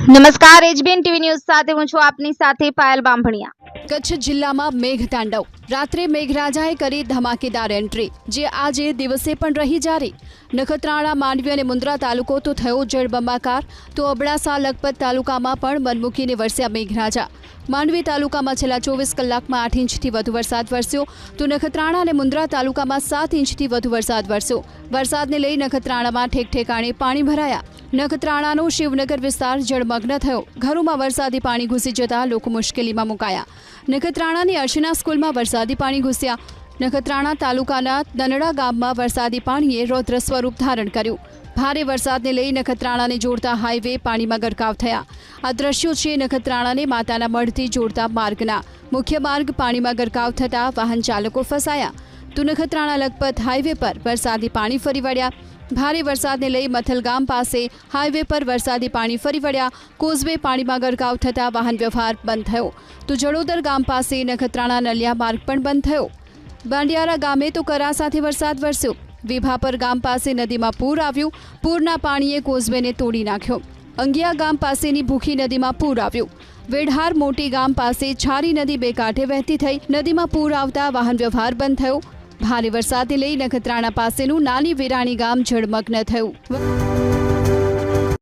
નમસ્કાર HBN TV news સાથે હું છું આપની સાથે પાયલ બાંભણિયા કચ્છ જિલ્લામાં મેઘતાંડવ. રાત્રે મેઘરાજાએ કરી ધમાકેદાર એન્ટ્રી, જે આજે દિવસે પણ રહી જારી. નખત્રાણા, માંડવી અને મુન્દ્રા તાલુકો તો થયો જળબંબાકાર, તો અબડાસા, લખપત તાલુકામાં પણ મનમૂકીને વરસ્યા મેઘરાજા. માંડવી તાલુકામાં છેલ્લા ચોવીસ કલાકમાં આઠ ઇંચથી વધુ વરસાદ વરસ્યો, તો નખત્રાણા અને મુન્દ્રા તાલુકામાં સાત ઇંચથી વધુ વરસાદ વરસ્યો. વરસાદને લઈ નખત્રાણામાં ઠેક ઠેકાણે પાણી ભરાયા. નખત્રાણાનો શિવનગર વિસ્તાર જળમગ્ન થયો. ઘરોમાં વરસાદી પાણી ઘૂસી જતા લોકો મુશ્કેલીમાં મુકાયા. નખત્રાણાની અર્ચના સ્કૂલમાં વરસાદી પાણી ઘૂસ્યા. નખત્રાણા તાલુકાના દનડા ગામમાં વરસાદી પાણીએ રૌદ્ર સ્વરૂપ ધારણ કર્યું. ભારે વરસાદને લઈ નખત્રાણાને જોડતા હાઈવે પાણીમાં ગરકાવ થયા. આ દ્રશ્યો છે નખત્રાણાને માતાના મઢથી જોડતા માર્ગના. મુખ્ય માર્ગ પાણીમાં ગરકાવ થતાં વાહન ચાલકો ફસાયા. તો નખત્રાણા લખપત હાઈવે પર વરસાદી પાણી ફરી વળ્યા. ભારે વરસાદને લઈ મથલ ગામ પાસે હાઈવે પર વરસાદી પાણી ફરી વળ્યા. કોઝવે પાણીમાં ગરકાવ થતાં વાહન વ્યવહાર બંધ થયો. તો જડોદર ગામ પાસે નખત્રાણા નલિયા માર્ગ પણ બંધ થયો. બાંડિયારા ગામે તો કરા સાથે વરસાદ વરસ્યો. વિભાપર ગામ પાસે નદીમાં પૂર આવ્યું. પૂરના પાણીએ કોઝવેને તોડી નાખ્યો. અંગિયા ગામ પાસેની ભૂખી નદીમાં પૂર આવ્યું. વેઢાર મોટી ગામ પાસે છારી નદી બે કાંઠે વહેતી થઈ. નદીમાં પૂર આવતા વાહન વ્યવહાર બંધ થયો. ભારે વરસાદને લઈ નખત્રાણા પાસેનું નાની વિરાણી ગામ જળમગ્ન થયું.